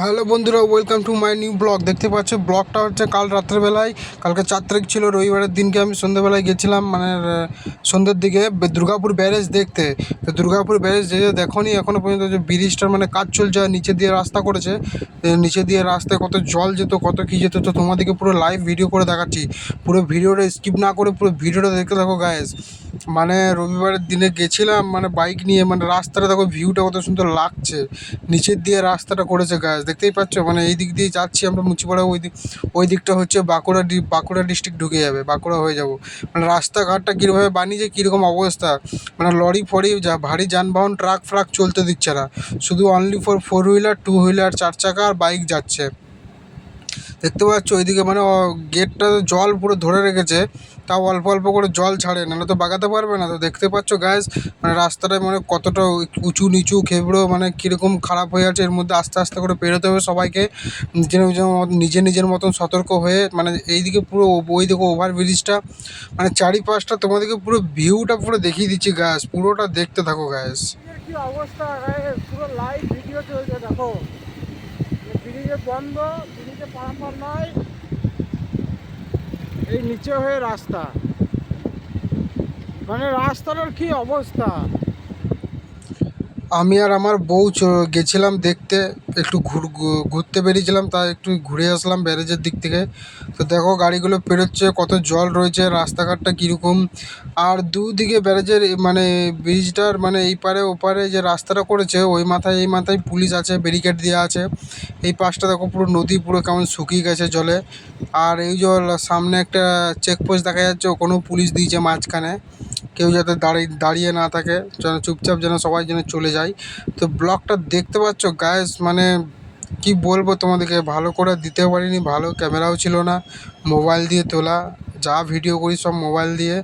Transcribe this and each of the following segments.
Hello বন্ধুরা welcome to my new blog দেখতে পাচ্ছ ব্লগটা হচ্ছে কাল রাত্রেবেলায়। কালকে চার তারিখ ছিল, রবিবারের দিনকে আমি সন্ধ্যেবেলায় গেছিলাম মানে সন্ধ্যের দিকে দুর্গাপুর ব্যারেজ দেখতে। তো দুর্গাপুর ব্যারেজ যে দেখনি এখনও পর্যন্ত যে ব্রিজটার মানে কাজ চলছে, নিচে দিয়ে রাস্তা করেছে। নিচে দিয়ে রাস্তায় কত জল যেত, কত কী যেত, তো তোমাদেরকে পুরো লাইভ ভিডিও করে দেখাচ্ছি। পুরো ভিডিওটা স্কিপ না করে পুরো ভিডিওটা দেখতে থাকো গায়েস মানে রবিবারের দিনে গেছিলাম মানে বাইক নিয়ে মানে রাস্তাটা দেখো ভিউটা কত সুন্দর লাগছে। নিচের দিয়ে রাস্তাটা করেছে গাছ দেখতেই পাচ্ছ মানে এই দিক দিয়ে যাচ্ছি আমরা মুচিপাড়া, ওই দিক ওই দিকটা হচ্ছে বাঁকুড়া ডি বাঁকুড়া ডিস্ট্রিক্ট ঢুকে যাবে, বাঁকুড়া হয়ে যাব। মানে রাস্তাঘাটটা কীভাবে বানিয়েছে, কীরকম অবস্থা? মানে লরি ফরি যা ভারী যানবাহন, ট্রাক, ফ্রাক চলতে দিচ্ছে না। শুধু only for four wheeler two wheeler চার চাকা আর বাইক যাচ্ছে। দেখতে পাচ্ছ ওইদিকে মানে গেটটা জল পুরো ধরে রেখেছে, তাও অল্প অল্প করে জল ছাড়ে না তো বাগাতে পারবে না। তো দেখতে পাচ্ছ গ্যাস মানে রাস্তাটা মানে কতটা উঁচু নিচু খেবড়ো মানে কীরকম খারাপ হয়ে আছে, এর মধ্যে আস্তে আস্তে করে পেরোতে হবে সবাইকে। নিজের নিজের মতন নিজের নিজের মতন সতর্ক হয়ে মানে এইদিকে পুরো ওই দিকে ওভার ব্রিজটা মানে চারিপাশটা তোমাদেরকে পুরো ভিউটা পুরো দেখিয়ে দিচ্ছি গ্যাস পুরোটা দেখতে থাকো গ্যাস অবস্থা পুরো লাইভ ভিডিও চলছে, দেখো। বন্ধ ব্রিজে পারাপার নয় এই নিচে হয়ে রাস্তা। মানে রাস্তার কি অবস্থা? আমি আর আমার বউ গেছিলাম দেখতে, একটু ঘুর ঘুরতে বেরিয়েছিলাম, তাই একটু ঘুরে আসলাম ব্যারেজের দিক থেকে। তো দেখো গাড়িগুলো পেরোচ্ছে, কত জল রয়েছে, রাস্তাঘাটটা কীরকম। আর দুদিকে ব্যারেজের মানে ব্রিজটার মানে এই পারে ওপারে যে রাস্তাটা করেছে, ওই মাথায়, এই মাথায় পুলিশ আছে, ব্যারিকেড দেওয়া আছে। এই পাশটা দেখো পুরো নদী, পুরো কেমন শুকিয়ে গেছে জলে। আর এই জল সামনে একটা চেকপোস্ট দেখা যাচ্ছে, ওখানেও পুলিশ দিয়েছে মাঝখানে। কেউ যাতে দাঁড়িয়ে দাঁড়িয়ে না থাকে, যেন চুপচাপ যেন সবাই যেন চলে যায়। তো ব্লগটা দেখতে পাচ্ছ গায়েস মানে কি বলব তোমাদেরকে, ভালো করে দিতে পারিনি, ভালো ক্যামেরাও ছিল না, মোবাইল দিয়ে তোলা, যা ভিডিও করি সব মোবাইল দিয়ে।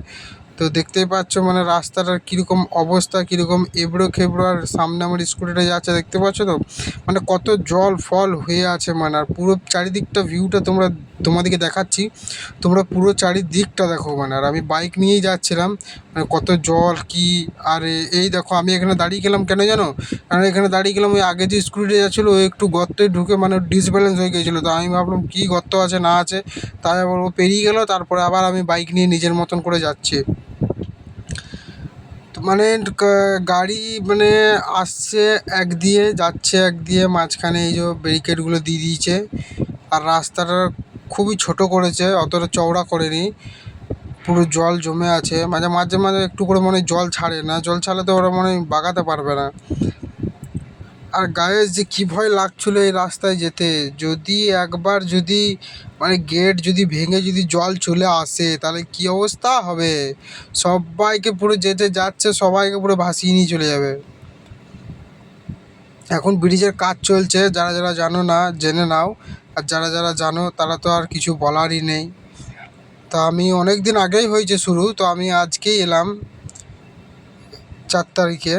তো দেখতেই পাচ্ছ মানে রাস্তাটার কীরকম অবস্থা, কীরকম এবড়ো খেবড়ো, আর সামনে আমার স্কুটিটা যাচ্ছে, দেখতে পাচ্ছ তো? মানে কত জল, ফল হয়ে আছে মানে আর পুরো চারিদিকটা ভিউটা তোমরা তোমাদেরকে দেখাচ্ছি। তোমরা পুরো চারিদিকটা দেখো মানে আর আমি বাইক নিয়েই যাচ্ছিলাম। মানে কত জল, কি, আর এই দেখো, আমি এখানে দাঁড়িয়ে গেলাম কেন জানো? কারণ এখানে দাঁড়িয়ে গেলাম, ওই আগে যে স্কুটিটা যাচ্ছিল, ও একটু গর্তে ঢুকে মানে ডিসব্যালেন্স হয়ে গিয়েছিল তো আমি ভাবলাম, কী গর্ত আছে, না আছে? তাই আবার ও পেরিয়ে গেলো, তারপরে আবার আমি বাইক নিয়ে নিজের মতন করে যাচ্ছি। মানে গাড়ি মানে আসছে এক দিয়ে, যাচ্ছে এক দিয়ে, মাঝখানে এই যে ব্যারিকেডগুলো দিয়ে দিয়েছে। আর রাস্তাটা খুবই ছোট করেছে, অতটা চওড়া করেনি। পুরো জল জমে আছে। মাঝে মাঝে মাঝে একটু করে মনে জল ছাড়ে না। জল ছাড়লে তো ওরা মনে বাগাতে পারবে না। আর গায়ে যে কী ভয় লাগছিল এই রাস্তায় যেতে, যদি একবার যদি মানে গেট যদি ভেঙে যদি জল চলে আসে, তাহলে কী অবস্থা হবে? সবাইকে পুরো যেতে যাচ্ছে, সবাইকে পুরো ভাসিয়ে নিয়ে চলে যাবে। এখন ব্রিজের কাজ চলছে, যারা যারা জানো না, জেনে নাও। আর যারা যারা জানো, তারা তো আর কিছু বলারই নেই। তা আমি অনেক দিন আগেই হয়েছে শুরু, তো আমি আজকেই এলাম চার তারিখে।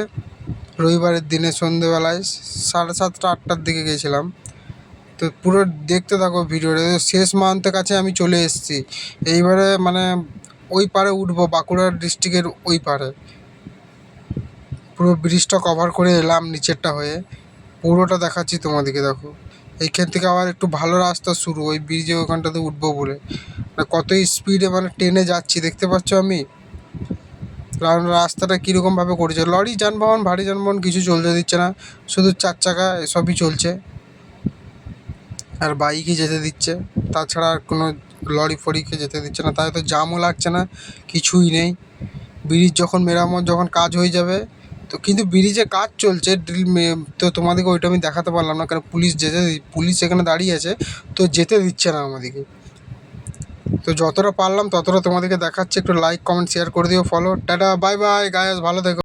রবিবারের দিনে সন্ধেবেলায় সাড়ে সাতটা, আটটার দিকে গেছিলাম। তো পুরো দেখতে থাকো ভিডিওটা। শেষ মান্থের কাছে আমি চলে এসেছি। এইবারে মানে ওই পারে উঠবো, বাঁকুড়া ডিস্ট্রিক্টের ওই পারে। পুরো ব্রিজটা কভার করে এলাম নিচেরটা হয়ে। পুরোটা দেখাচ্ছি তোমাদেরকে, দেখো। এইখান থেকে আবার একটু ভালো রাস্তা শুরু, ওই ব্রিজে ওখানটাতে উঠবো বলে। মানে কত স্পিডে মানে ট্রেনে যাচ্ছি, দেখতে পাচ্ছ আমি? কারণ রাস্তাটা কীরকমভাবে করেছে? লরি, যানবাহন, ভারী যানবাহন কিছু চলতে দিচ্ছে না, শুধু চার চাকা এসবই চলছে। আর বাইকই যেতে দিচ্ছে, তাছাড়া আর কোনো লরি ফরিকে যেতে দিচ্ছে না। তাই তো জামও লাগছে না, কিছুই নেই। ব্রিজ যখন মেরামত, যখন কাজ হয়ে যাবে তো কিন্তু ব্রিজে কাজ চলছে ড্রিল তো তোমাদেরকে ওইটা আমি দেখাতে পারলাম না, কারণ পুলিশ যেতে পুলিশ এখানে দাঁড়িয়ে আছে, তো যেতে দিচ্ছে না আমাদেরকে। তো যতটা পারলাম ততটা তোমাদেরকে দেখাচ্ছে, একটু লাইক কমেন্ট শেয়ার করে দিও follow ta-ta bye bye guys ভালো থেকো।